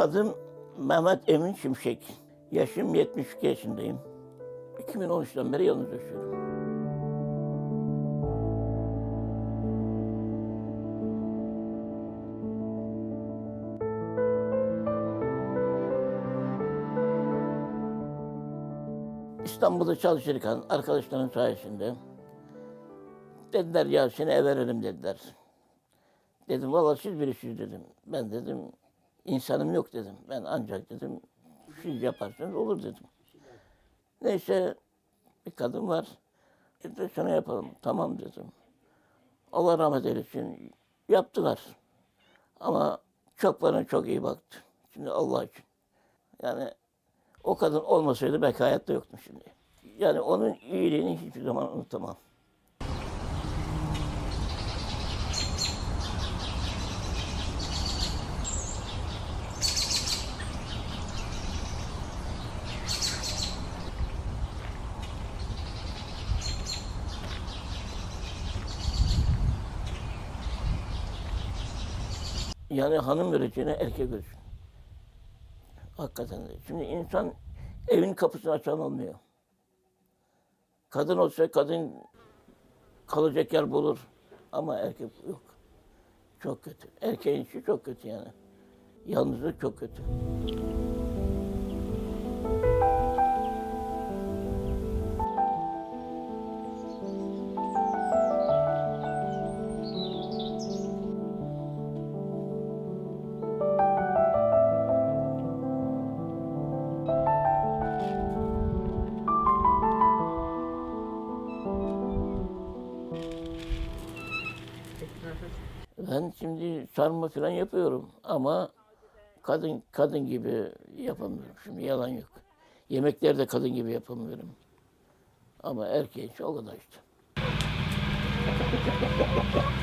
Adım Mehmet Emin Şimşek. Yaşım 72 yaşındayım. 2013'ten beri yalnız yaşıyorum. İstanbul'da çalışırken arkadaşların sayesinde dediler ya seni ev verelim dediler. Dedim valla siz birisiniz dedim. Ben dedim insanım yok dedim. Ben ancak dedim siz yaparsanız olur dedim. Neyse bir kadın var. Dedi şunu yapalım. Tamam dedim. Allah rahmet eylesin. Yaptılar. Ama çok bana çok iyi baktı. Şimdi Allah için. Yani o kadın olmasaydı belki hayatta yoktum şimdi. Yani onun iyiliğini hiçbir zaman unutamam. Yani hanım vereceğine erkek ölsün. Hakikaten de. Şimdi insan evin kapısını açan olmuyor. Kadın olsa kadın kalacak yer bulur. Ama erkek yok. Çok kötü. Erkeğin işi çok kötü yani. Yalnızlık çok kötü. Ben şimdi sarma falan yapıyorum ama kadın kadın gibi yapamıyorum. Şimdi yalan yok. Yemekleri de kadın gibi yapamıyorum. Ama erkeğin o kadar işte.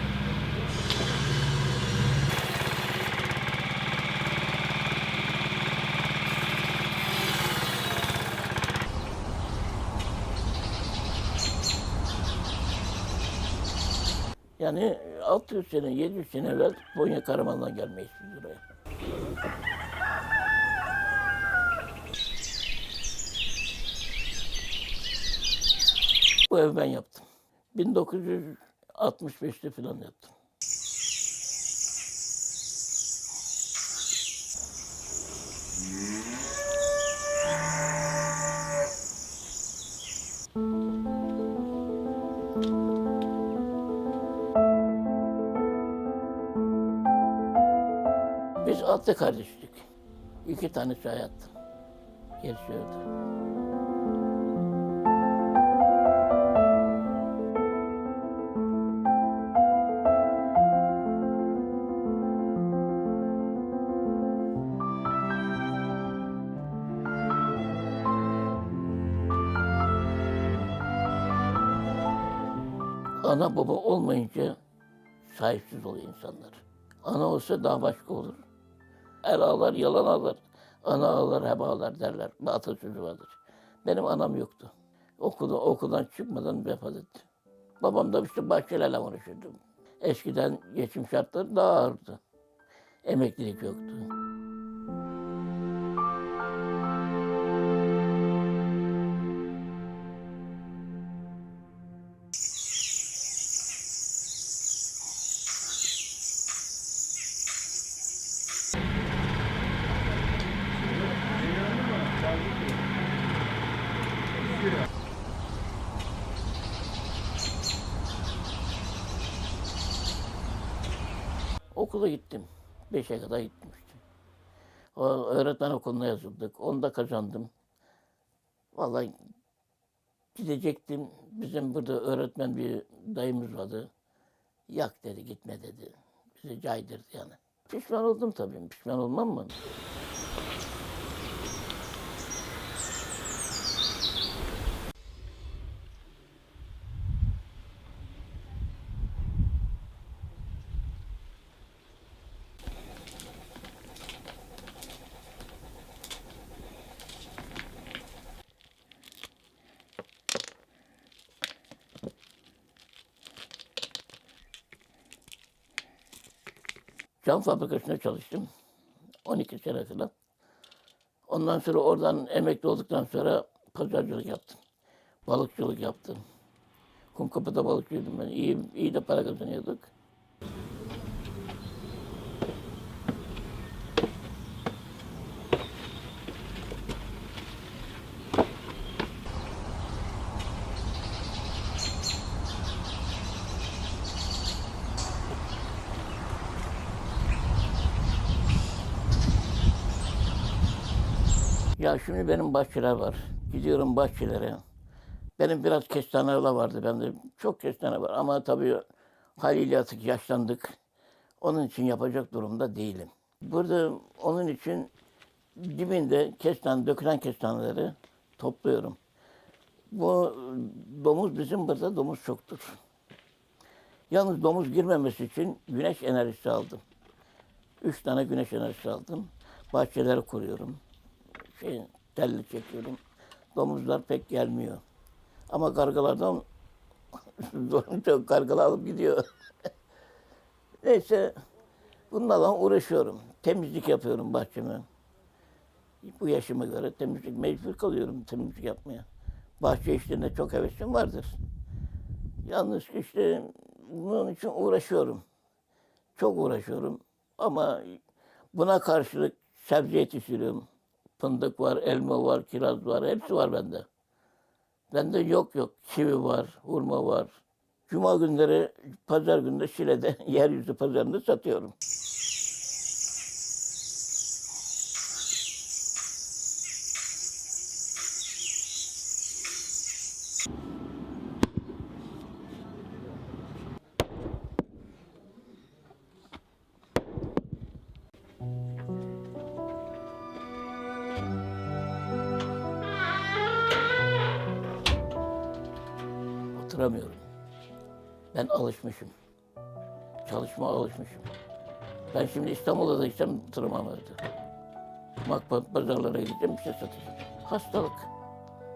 Yani 600 sene, 700 sene evvel Konya Karaman'dan gelmeyiz biz buraya. Bu ev ben yaptım. 1965'te falan yaptım. Altı kardeştik. İki tanesi hayatta. Gerisi öldü. Ana baba olmayınca sahipsiz oluyor insanlar. Ana olsa daha başka olur. Er ağlar, yalan ağlar. Ana ağlar, hep ağlar derler. Bir atasözü vardır. Benim anam yoktu. Okulda, okuldan çıkmadan vefat etti. Babam da işte bahçelerle uğraşıyordu. Eskiden geçim şartları daha ağırdı. Emeklilik yoktu. Okula gittim. Beşe kadar gittim işte. O öğretmen okuluna yazıldık. Onu da kazandım. Vallahi gidecektim. Bizim burada öğretmen bir dayımız vardı. Yak dedi, gitme dedi. Bizi caydırdı yani. Pişman oldum tabii. Pişman olmam mı? Cam fabrikasında çalıştım. 12 sene falan. Ondan sonra oradan emekli olduktan sonra pazarcılık yaptım. Balıkçılık yaptım. Kumkapı'da balıkçıydım ben. İyi, iyi de para kazanıyorduk. Ya şimdi benim bahçeler var. Gidiyorum bahçelere. Benim biraz kestaneler vardı bende. Çok kestane var ama tabii haliyle artık yaşlandık. Onun için yapacak durumda değilim. Burada onun için dibinde kestane, dökülen kestaneleri topluyorum. Bu domuz bizim burada domuz çoktur. Yalnız domuz girmemesi için güneş enerjisi aldım. Üç tane güneş enerjisi aldım. Bahçeleri kuruyorum. Şey, telli çekiyorum. Domuzlar pek gelmiyor. Ama kargalardan kargalar alıp gidiyor. Neyse bunlarla uğraşıyorum. Temizlik yapıyorum bahçeme. Bu yaşıma göre temizlik mecbur kalıyorum temizlik yapmaya. Bahçe işlerinde çok hevesim vardır. Yalnız işte bunun için uğraşıyorum. Çok uğraşıyorum. Ama buna karşılık sebze yetiştiriyorum. Fındık var, elma var, kiraz var. Hepsi var bende. Bende yok yok. Kivi var, hurma var. Cuma günleri, pazar günde Şile'de yeryüzü pazarında satıyorum. Oturamıyorum. Ben alışmışım. Çalışma alışmışım. Ben şimdi İstanbul'da da gitsem oturamam evde. Makbat pazarlara gideceğim bir şey satacağım. Hastalık.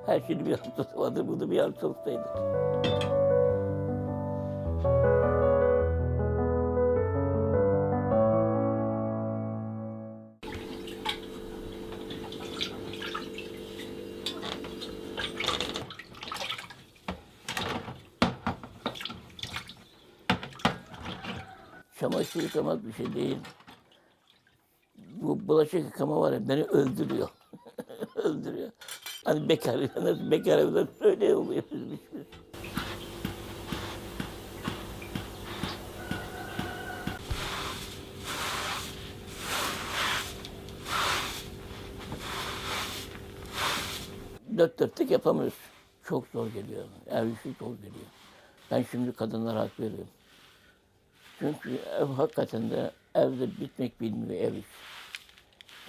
Her şeyin bir hastalığı vardır. Bu da bir hastalıktaydı. Çamaşır yıkamak bir şey değil. Bu bulaşık yıkama var ya beni öldürüyor. öldürüyor. Hani bekar, nasıl bekar evde öyle oluyor biz, biz, biz. Dört dörtlük yapamıyoruz. Çok zor geliyor. Ev işi zor geliyor. Ben şimdi kadınlara hak veriyorum. Çünkü ev hakikaten de evde bitmek bilmiyor ev iş.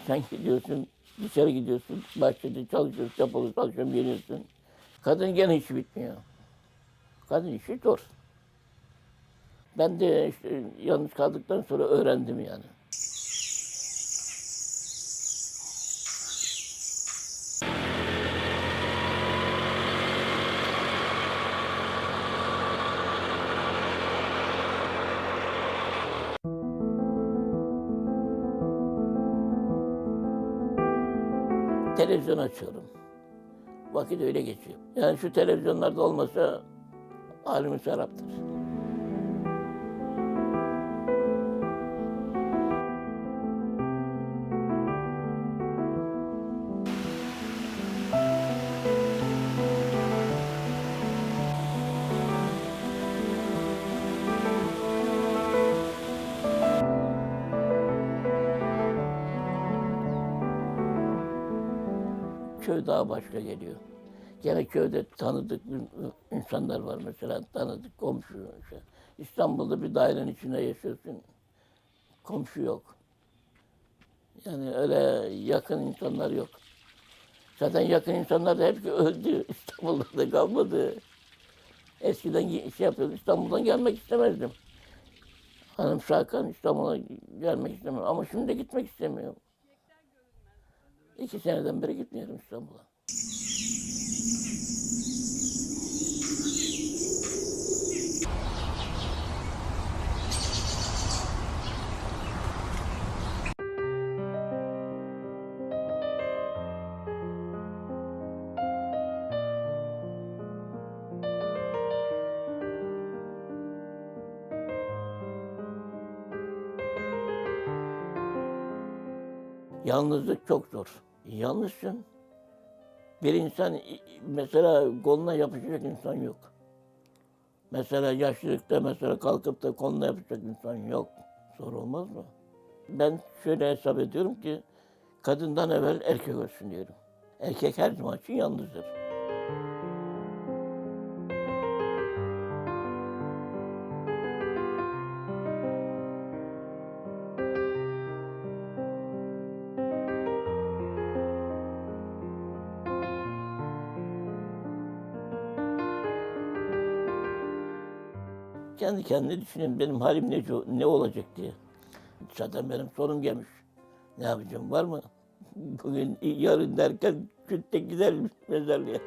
Sen gidiyorsun, dışarı gidiyorsun, bahçede çalışıyorsun, yapıyorsun, çalışıyorsun, geliyorsun. Kadın gene işi bitmiyor. Kadın işi zor. Ben de işte yalnız kaldıktan sonra öğrendim yani. Televizyon açıyorum. Vakit öyle geçiyor. Yani şu televizyonlarda olmasa halimiz haraptır. Köy daha başka geliyor. Gene köyde tanıdık insanlar var mesela tanıdık komşu. İstanbul'da bir dairenin içinde yaşıyorsun. Komşu yok. Yani öyle yakın insanlar yok. Zaten yakın insanlar da hepsi öldü. İstanbul'da da kalmadı. Eskiden şey yapıyordum, İstanbul'dan gelmek istemezdim. Hanım Şakan İstanbul'a gelmek istemiyor. Ama şimdi de gitmek istemiyorum. İki seneden beri gitmiyorum İstanbul'a. Yalnızlık çok zor. Yalnızsın. Bir insan mesela koluna yapışacak insan yok. Mesela yaşlılıkta mesela kalkıp da koluna yapacak insan yok. Zor olmaz mı? Ben şöyle hesap ediyorum ki kadından evvel erkek olsun diyorum. Erkek her zaman için yalnızdır. Kendi kendine düşünüyorum benim halim ne, ne olacak diye. Zaten benim sonum gelmiş. Ne yapacağım var mı? Bugün yarın derken kütte gider mezarlığa.